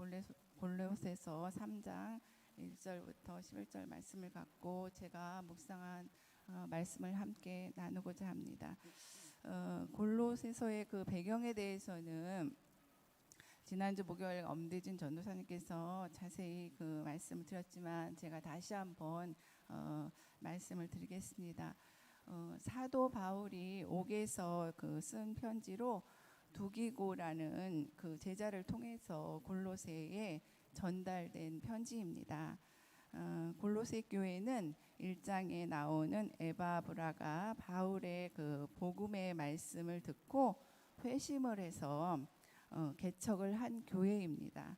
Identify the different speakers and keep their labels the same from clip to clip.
Speaker 1: 골레- 골로새서 3장 1절부터 11절 말씀을 갖고 제가 묵상한 어, 말씀을 함께 나누고자 합니다. 어, 골로새서의 그 배경에 대해서는 지난주 목요일 엄대진 전도사님께서 자세히 그 말씀을 드렸지만 제가 다시 한번 어, 말씀을 드리겠습니다. 어, 사도 바울이 옥에서 그 쓴 편지로 두기고라는 그 제자를 통해서 골로새에 전달된 편지입니다. 어, 골로새 교회는 1장에 나오는 에바브라가 바울의 그 복음의 말씀을 듣고 회심을 해서 어, 개척을 한 교회입니다.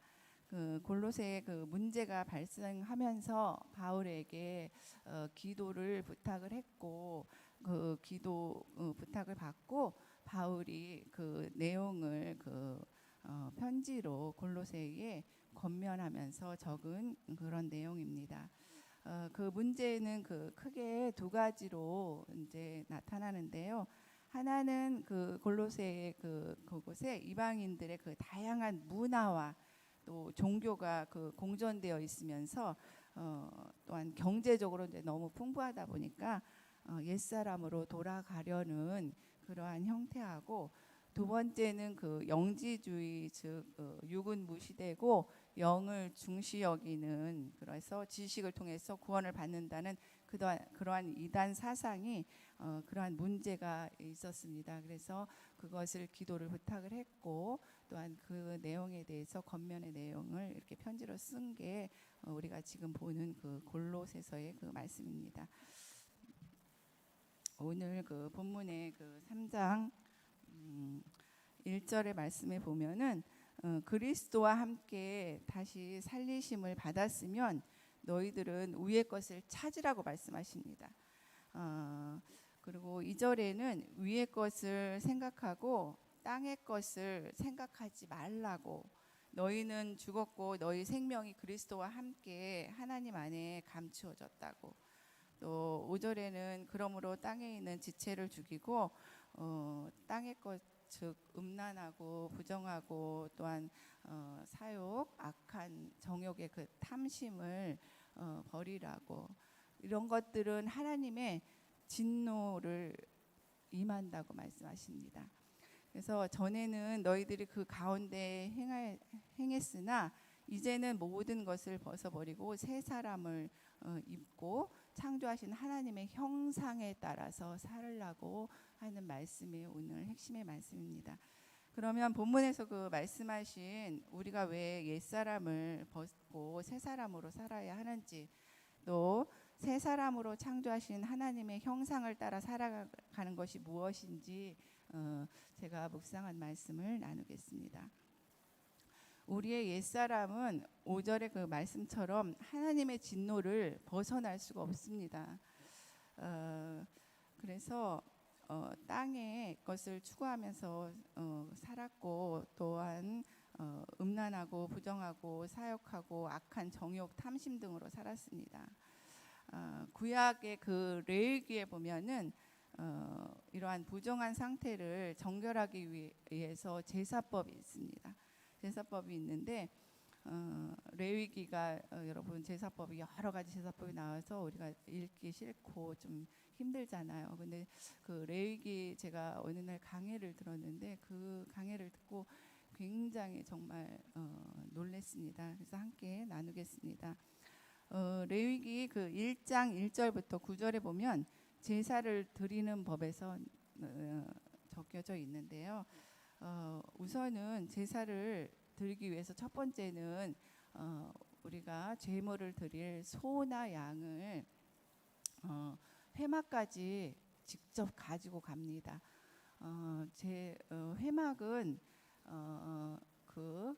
Speaker 1: 그 골로새에 그 문제가 발생하면서 바울에게 어, 기도를 부탁을 했고 그 기도 어, 부탁을 받고 바울이 그 내용을 그 어, 편지로 골로새에 권면하면서 적은 그런 내용입니다. 어, 그 문제는 그 크게 두 가지로 이제 나타나는데요. 하나는 그 골로새의 그 그곳에 이방인들의 그 다양한 문화와 또 종교가 그 공존되어 있으면서 어, 또한 경제적으로 이제 너무 풍부하다 보니까 어, 옛사람으로 돌아가려는 그러한 형태하고 두 번째는 그 영지주의 즉 어, 육은 무시되고 영을 중시 여기는 그래서 지식을 통해서 구원을 받는다는 그러한 그러한 이단 사상이 어, 그러한 문제가 있었습니다. 그래서 그것을 기도를 부탁을 했고 또한 그 내용에 대해서 겉면의 내용을 이렇게 편지로 쓴게 어, 우리가 지금 보는 그 골로새서의 그 말씀입니다. 오늘 그 본문의 그 3장 음, 1절의 말씀에 보면은 어, 그리스도와 함께 다시 살리심을 받았으면 너희들은 위의 것을 찾으라고 말씀하십니다. 어, 그리고 2절에는 위의 것을 생각하고 땅의 것을 생각하지 말라고 너희는 죽었고 너희 생명이 그리스도와 함께 하나님 안에 감추어졌다고 또 5절에는 그러므로 땅에 있는 지체를 죽이고 어, 땅의 것 즉 음란하고 부정하고 또한 어, 사욕 악한 정욕의 그 탐심을 어, 버리라고 이런 것들은 하나님의 진노를 임한다고 말씀하십니다. 그래서 전에는 너희들이 그 가운데 행하, 행했으나 이제는 모든 것을 벗어버리고 새 사람을 어, 입고 창조하신 하나님의 형상에 따라서 살으라고 하는 말씀이 오늘 핵심의 말씀입니다. 그러면 본문에서 그 말씀하신 우리가 왜 옛사람을 벗고 새 사람으로 살아야 하는지 또 새 사람으로 창조하신 하나님의 형상을 따라 살아가는 것이 무엇인지 어, 제가 묵상한 말씀을 나누겠습니다. 우리의 옛사람은 5절의 그 말씀처럼 하나님의 진노를 벗어날 수가 없습니다. 어, 그래서 어, 땅의 것을 추구하면서 어, 살았고 또한 어, 음란하고 부정하고 사역하고 악한 정욕, 탐심 등으로 살았습니다. 어, 구약의 그 레위기에 보면은 어, 이러한 부정한 상태를 정결하기 위해서 제사법이 있습니다. 제사법이 있는데 어, 레위기가 어, 여러분 제사법이 여러 가지 제사법이 나와서 우리가 읽기 싫고 좀 힘들잖아요. 근데 그 레위기 제가 어느 날 강해를 들었는데 그 강해를 듣고 굉장히 정말 어, 놀랬습니다. 그래서 함께 나누겠습니다. 어, 레위기 그 1장 1절부터 9절에 보면 제사를 드리는 법에서 어, 적혀져 있는데요. 어, 우선은 제사를 드리기 위해서 첫 번째는 어, 우리가 제물을 드릴 소나 양을 어, 회막까지 직접 가지고 갑니다. 어, 제 어, 회막은 어, 그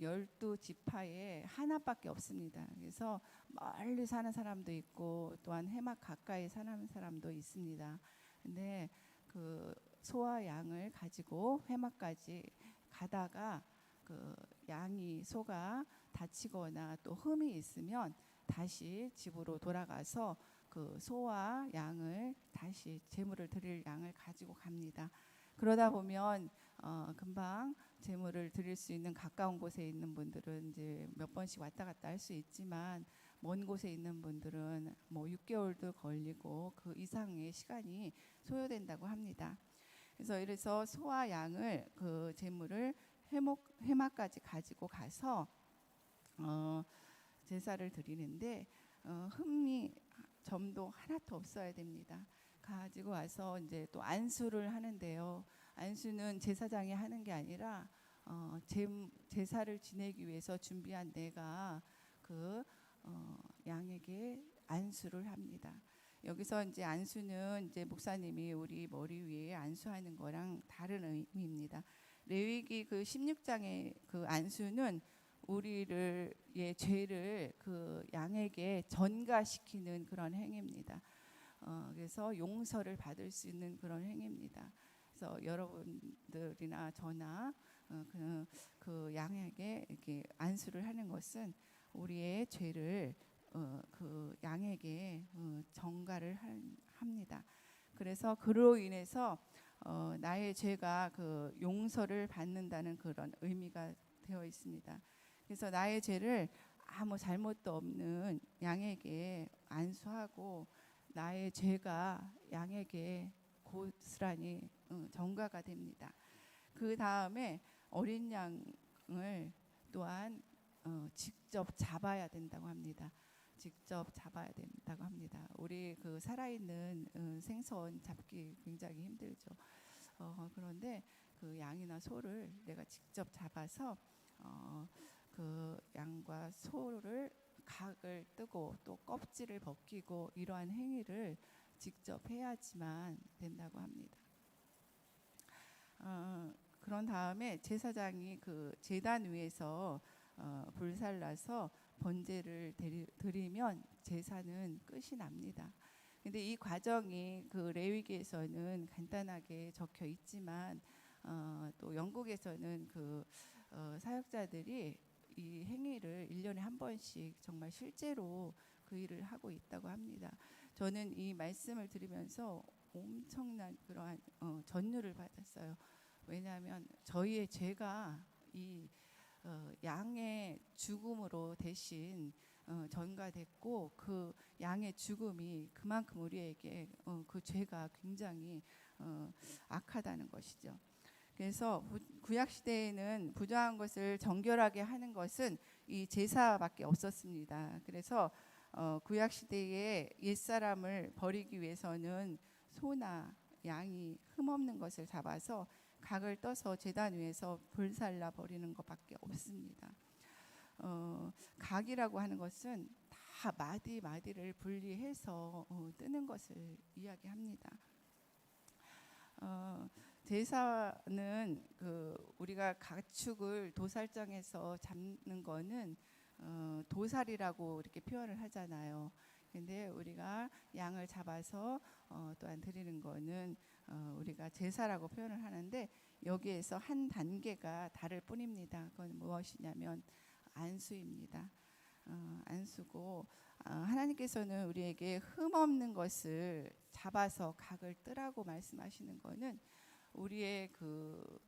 Speaker 1: 열두 지파에 하나밖에 없습니다. 그래서 멀리 사는 사람도 있고 또한 해막 가까이 사는 사람도 있습니다. 근데 그 소와 양을 가지고 회막까지 가다가 그 양이 소가 다치거나 또 흠이 있으면 다시 집으로 돌아가서 그 소와 양을 다시 제물을 드릴 양을 가지고 갑니다. 그러다 보면 어, 금방 제물을 드릴 수 있는 가까운 곳에 있는 분들은 이제 몇 번씩 왔다 갔다 할 수 있지만 먼 곳에 있는 분들은 뭐 6개월도 걸리고 그 이상의 시간이 소요된다고 합니다. 그래서 이래서 소와 양을 그 제물을 해목 해마까지 가지고 가서 어, 제사를 드리는데 어, 흠이 점도 하나도 없어야 됩니다. 가지고 와서 이제 또 안수를 하는데요. 안수는 제사장이 하는 게 아니라 어, 제, 제사를 지내기 위해서 준비한 내가 그 어, 양에게 안수를 합니다. 여기서 이제 안수는 이제 목사님이 우리 머리 위에 안수하는 거랑 다른 의미입니다. 레위기 그 16장의 그 안수는 우리를 의 죄를 그 양에게 전가시키는 그런 행위입니다. 어, 그래서 용서를 받을 수 있는 그런 행위입니다. 그래서 여러분들이나 저나 어, 그, 그 양에게 이렇게 안수를 하는 것은 우리의 죄를 어, 그 양에게 어, 전가를 한, 합니다. 그래서 그로 인해서 어, 나의 죄가 그 용서를 받는다는 그런 의미가 되어 있습니다. 그래서 나의 죄를 아무 잘못도 없는 양에게 안수하고 나의 죄가 양에게 고스란히 어, 전가가 됩니다. 그 다음에 어린 양을 또한 어, 직접 잡아야 된다고 합니다. 직접 잡아야 된다고 합니다. 우리 그 살아있는 어, 생선 잡기 굉장히 힘들죠. 어, 그런데 그 양이나 소를 내가 직접 잡아서 어, 그 양과 소를 각을 뜨고 또 껍질을 벗기고 이러한 행위를 직접 해야지만 된다고 합니다. 어, 그런 다음에 제사장이 그 제단 위에서 어, 불살라서 번제를 드리면 제사는 끝이 납니다. 근데 이 과정이 그 레위기에서는 간단하게 적혀 있지만 어, 또 영국에서는 그 어, 사역자들이 이 행위를 1년에 한 번씩 정말 실제로 그 일을 하고 있다고 합니다. 저는 이 말씀을 들으면서 엄청난 그러한 어, 전율을 받았어요. 왜냐하면 저희의 죄가 이 어, 양의 죽음으로 대신 어, 전가됐고 그 양의 죽음이 그만큼 우리에게 어, 그 죄가 굉장히 어, 악하다는 것이죠. 그래서 구약 시대에는 부정한 것을 정결하게 하는 것은 이 제사밖에 없었습니다. 그래서 어, 구약 시대에 옛 사람을 버리기 위해서는 소나 양이 흠없는 것을 잡아서 각을 떠서 제단 위에서 불살라 버리는 것밖에 없습니다. 어, 각이라고 하는 것은 다 마디 마디를 분리해서 어, 뜨는 것을 이야기합니다. 어, 제사는 그 우리가 가축을 도살장에서 잡는 거는 어, 도살이라고 이렇게 표현을 하잖아요. 근데 우리가 양을 잡아서 어, 또한 드리는 거는 어, 우리가 제사라고 표현을 하는데 여기에서 한 단계가 다를 뿐입니다. 그건 무엇이냐면 안수입니다. 어, 안수고 어, 하나님께서는 우리에게 흠 없는 것을 잡아서 각을 뜨라고 말씀하시는 거는 우리의 그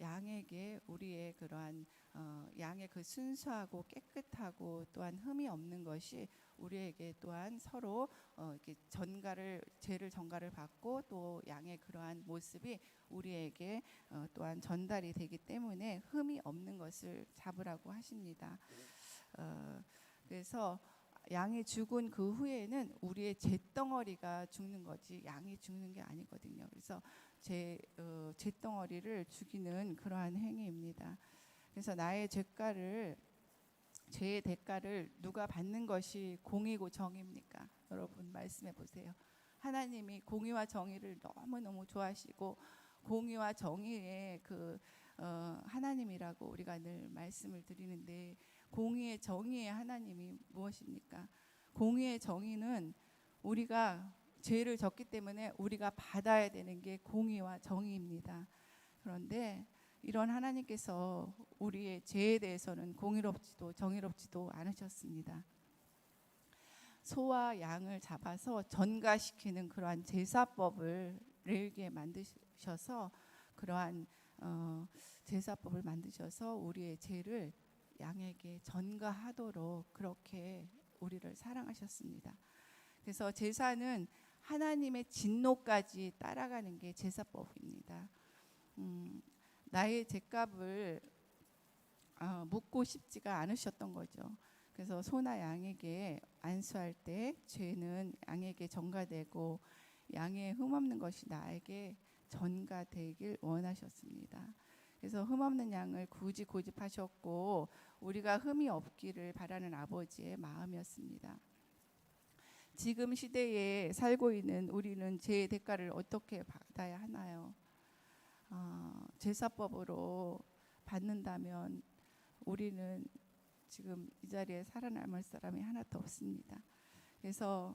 Speaker 1: 양에게 우리의 그러한 어, 양의 그 순수하고 깨끗하고 또한 흠이 없는 것이 우리에게 또한 서로 어, 이렇게 전가를 죄를 전가를 받고 또 양의 그러한 모습이 우리에게 어, 또한 전달이 되기 때문에 흠이 없는 것을 잡으라고 하십니다. 어, 그래서 양이 죽은 그 후에는 우리의 잿덩어리가 죽는 거지 양이 죽는 게 아니거든요. 그래서 제 어, 잿덩어리를 죽이는 그러한 행위입니다. 그래서 나의 죄가를 죄의 대가를 누가 받는 것이 공의고 정입니까? 여러분 말씀해 보세요. 하나님이 공의와 정의를 너무 너무 좋아하시고 공의와 정의의 그 어, 하나님이라고 우리가 늘 말씀을 드리는데 공의의 정의의 하나님이 무엇입니까? 공의의 정의는 우리가 죄를 졌기 때문에 우리가 받아야 되는 게 공의와 정의입니다. 그런데 이런 하나님께서 우리의 죄에 대해서는 공의롭지도 정의롭지도 않으셨습니다. 소와 양을 잡아서 전가시키는 그러한 제사법을 레위기에 만드셔서 그러한 어, 제사법을 만드셔서 우리의 죄를 양에게 전가하도록 그렇게 우리를 사랑하셨습니다. 그래서 제사는 하나님의 진노까지 따라가는 게 제사법입니다. 음, 나의 죄값을 어, 묻고 싶지가 않으셨던 거죠. 그래서 소나 양에게 안수할 때 죄는 양에게 전가되고 양의 흠없는 것이 나에게 전가되길 원하셨습니다. 그래서 흠없는 양을 굳이 고집하셨고 우리가 흠이 없기를 바라는 아버지의 마음이었습니다. 지금 시대에 살고 있는 우리는 죄의 대가를 어떻게 받아야 하나요? 어, 제사법으로 받는다면 우리는 지금 이 자리에 살아남을 사람이 하나도 없습니다. 그래서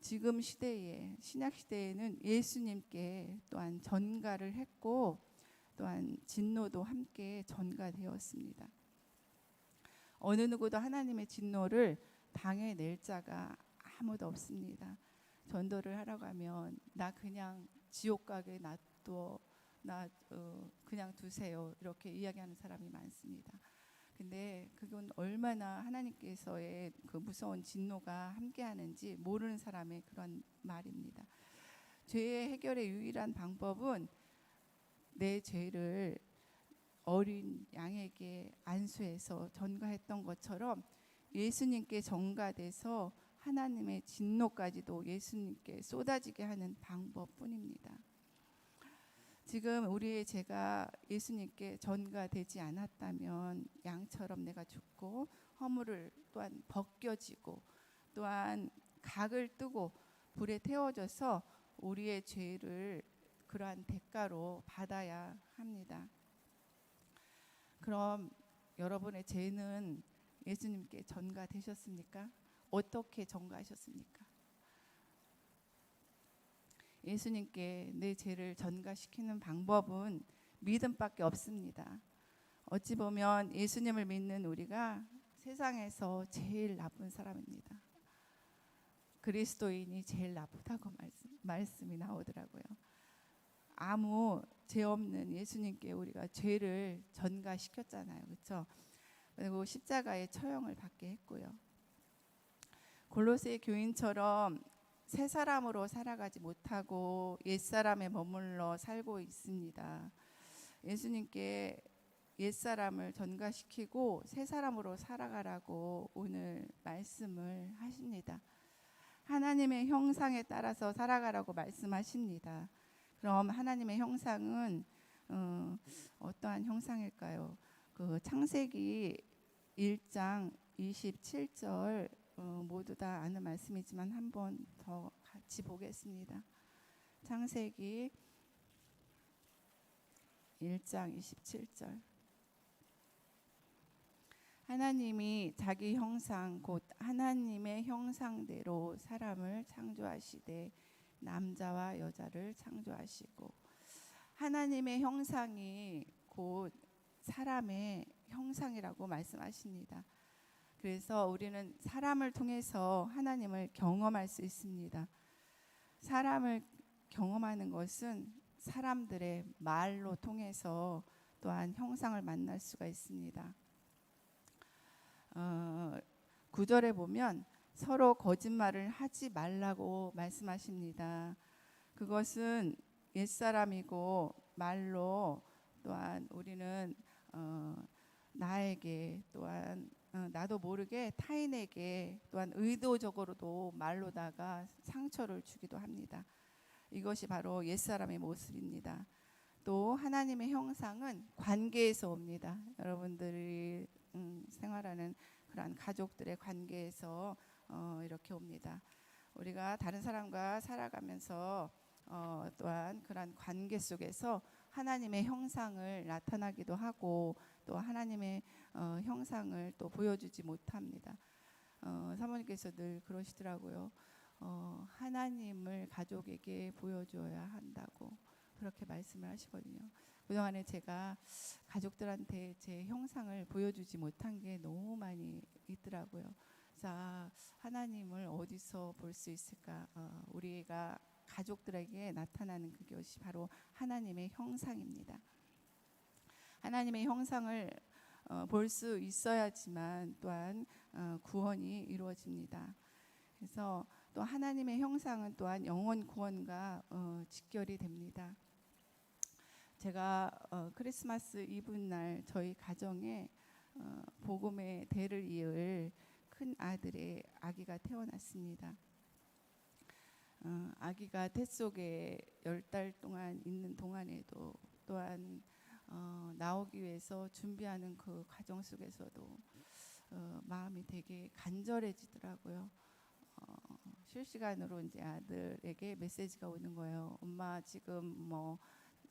Speaker 1: 지금 시대에 신약 시대에는 예수님께 또한 전가를 했고 또한 진노도 함께 전가되었습니다. 어느 누구도 하나님의 진노를 당해낼 자가 아무도 없습니다. 전도를 하러 가면 나 그냥 지옥 가게 놔둬 나 어, 그냥 두세요 이렇게 이야기하는 사람이 많습니다. 근데 그건 얼마나 하나님께서의 그 무서운 진노가 함께하는지 모르는 사람의 그런 말입니다. 죄의 해결의 유일한 방법은 내 죄를 어린 양에게 안수해서 전가했던 것처럼 예수님께 전가돼서 하나님의 진노까지도 예수님께 쏟아지게 하는 방법뿐입니다. 지금 우리의 죄가 예수님께 전가되지 않았다면 양처럼 내가 죽고 허물을 또한 벗겨지고 또한 각을 뜨고 불에 태워져서 우리의 죄를 그러한 대가로 받아야 합니다. 그럼 여러분의 죄는 예수님께 전가되셨습니까? 어떻게 전가하셨습니까? 예수님께 내 죄를 전가시키는 방법은 믿음밖에 없습니다. 어찌 보면 예수님을 믿는 우리가 세상에서 제일 나쁜 사람입니다. 그리스도인이 제일 나쁘다고 말씀, 말씀이 나오더라고요. 아무 죄 없는 예수님께 우리가 죄를 전가시켰잖아요. 그렇죠? 그리고 십자가의 처형을 받게 했고요. 골로새 교인처럼 새 사람으로 살아가지 못하고 옛 사람에 머물러 살고 있습니다. 예수님께 옛 사람을 전가시키고 새 사람으로 살아가라고 오늘 말씀을 하십니다. 하나님의 형상에 따라서 살아가라고 말씀하십니다. 그럼 하나님의 형상은 어, 어떠한 형상일까요? 그 창세기 1장 27절 어, 모두 다 아는 말씀이지만 한 번 더 같이 보겠습니다. 창세기 1장 27절 하나님이 자기 형상 곧 하나님의 형상대로 사람을 창조하시되 남자와 여자를 창조하시고 하나님의 형상이 곧 사람의 형상이라고 말씀하십니다. 그래서 우리는 사람을 통해서 하나님을 경험할 수 있습니다. 사람을 경험하는 것은 사람들의 말로 통해서 또한 형상을 만날 수가 있습니다. 어, 구절에 보면 서로 거짓말을 하지 말라고 말씀하십니다. 그것은 옛사람이고 말로 또한 우리는 어, 나에게 또한 어, 나도 모르게 타인에게 또한 의도적으로도 말로다가 상처를 주기도 합니다. 이것이 바로 옛사람의 모습입니다. 또 하나님의 형상은 관계에서 옵니다. 여러분들이 음, 생활하는 그러한 가족들의 관계에서 어, 이렇게 옵니다. 우리가 다른 사람과 살아가면서 어, 또한 그러한 관계 속에서 하나님의 형상을 나타나기도 하고 또 하나님의 어, 형상을 또 보여주지 못합니다. 어, 사모님께서 늘 그러시더라고요. 어, 하나님을 가족에게 보여줘야 한다고 그렇게 말씀을 하시거든요. 그동안에 제가 가족들한테 제 형상을 보여주지 못한 게 너무 많이 있더라고요. 자, 하나님을 어디서 볼 수 있을까? 어, 우리가 가족들에게 나타나는 그것이 바로 하나님의 형상입니다. 하나님의 형상을 어, 볼수 있어야지만 또한 어, 구원이 이루어집니다. 그래서 또 하나님의 형상은 또한 영원 구원과 어, 직결이 됩니다. 제가 어, 크리스마스 이브 날 저희 가정에 어, 복음의 대를 이을 큰 아들의 아기가 태어났습니다. 어, 아기가 태 속에 열 달 동안 있는 동안에도 또한 어, 나오기 위해서 준비하는 그 과정 속에서도 어, 마음이 되게 간절해지더라고요. 어, 실시간으로 이제 아들에게 메시지가 오는 거예요. 엄마 지금 뭐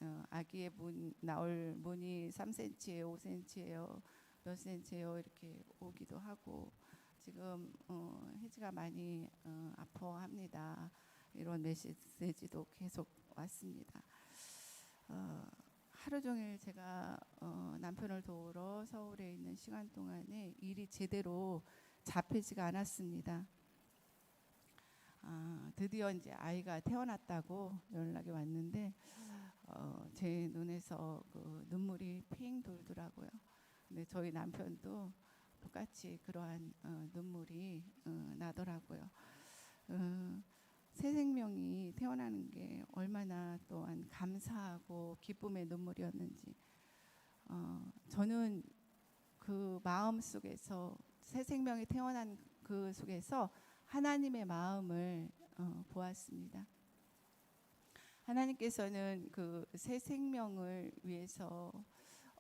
Speaker 1: 어, 아기의 문 나올 문이 3cm예요, 5cm예요, 몇 cm예요 이렇게 오기도 하고 지금 어, 혜지가 많이 어, 아파합니다. 이런 메시지도 계속 왔습니다. 어, 하루 종일 제가 어, 남편을 도우러 서울에 있는 시간 동안에 일이 제대로 잡히지가 않았습니다. 아, 드디어 이제 아이가 태어났다고 연락이 왔는데 어, 제 눈에서 그 눈물이 핑 돌더라고요. 근데 저희 남편도 똑같이 그러한 어, 눈물이 어, 나더라고요. 어, 새 생명이 태어나는 게 얼마나 또한 감사하고 기쁨의 눈물이었는지 어, 저는 그 마음 속에서 새 생명이 태어난 그 속에서 하나님의 마음을 어, 보았습니다. 하나님께서는 그 새 생명을 위해서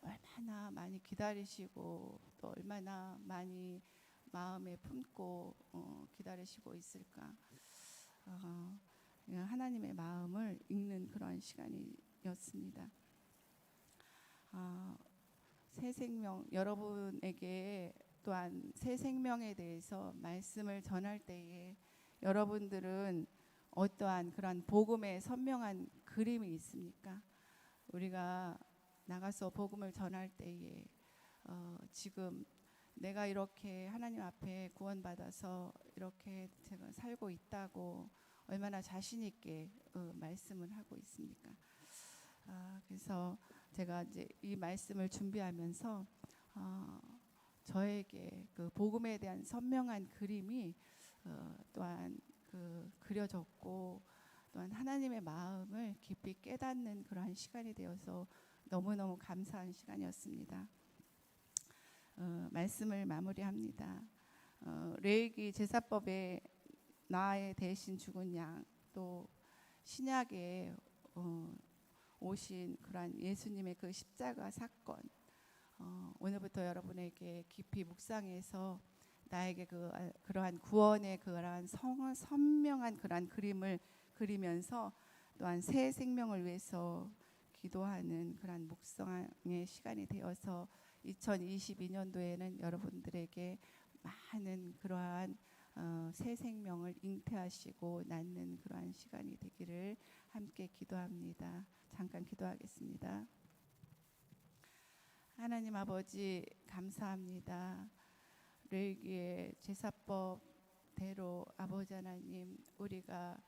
Speaker 1: 얼마나 많이 기다리시고 또 얼마나 많이 마음에 품고 어, 기다리시고 있을까. 어, 하나님의 마음을 읽는 그런 시간이었습니다. 어, 새 생명 여러분에게 또한 새 생명에 대해서 말씀을 전할 때에 여러분들은 어떠한 그러한 복음의 선명한 그림이 있습니까? 우리가 나가서 복음을 전할 때에 어, 지금 내가 이렇게 하나님 앞에 구원받아서 이렇게 제가 살고 있다고 얼마나 자신 있게 어, 말씀을 하고 있습니까? 아, 그래서 제가 이제 이 말씀을 준비하면서 어, 저에게 그 복음에 대한 선명한 그림이 어, 또한 그 그려졌고 또한 하나님의 마음을 깊이 깨닫는 그러한 시간이 되어서 너무너무 감사한 시간이었습니다. 어, 말씀을 마무리합니다. 어, 레이기 제사법에 나의 대신 죽은 양 또 신약에 어, 오신 그러한 예수님의 그 십자가 사건 어, 오늘부터 여러분에게 깊이 묵상해서 나에게 그 아, 그러한 구원의 그러한 성, 선명한 그러한 그림을 그리면서 또한 새 생명을 위해서 기도하는 그러한 묵상의 시간이 되어서 2022년도에는 여러분들에게 많은 그러한 어, 새 생명을 잉태하시고 낳는 그러한 시간이 되기를 함께 기도합니다. 잠깐 기도하겠습니다. 하나님 아버지 감사합니다. 레기의 제사법대로 아버지 하나님 우리가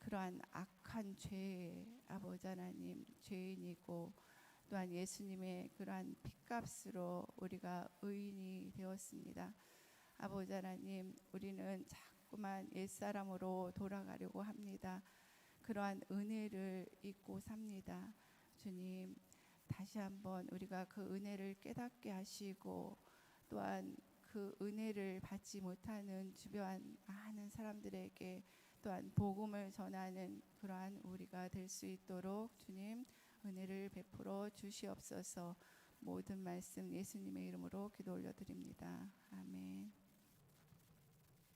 Speaker 1: 그러한 악한 죄의 아버지 하나님 죄인이고 또한 예수님의 그러한 핏값으로 우리가 의인이 되었습니다. 아버지 하나님, 우리는 자꾸만 옛사람으로 돌아가려고 합니다. 그러한 은혜를 잊고 삽니다. 주님, 다시 한번 우리가 그 은혜를 깨닫게 하시고 또한 그 은혜를 받지 못하는 주변 많은 사람들에게 또한 복음을 전하는 그러한 우리가 될 수 있도록 주님 은혜를 베풀어 주시옵소서. 모든 말씀 예수님의 이름으로 기도 올려드립니다. 아멘.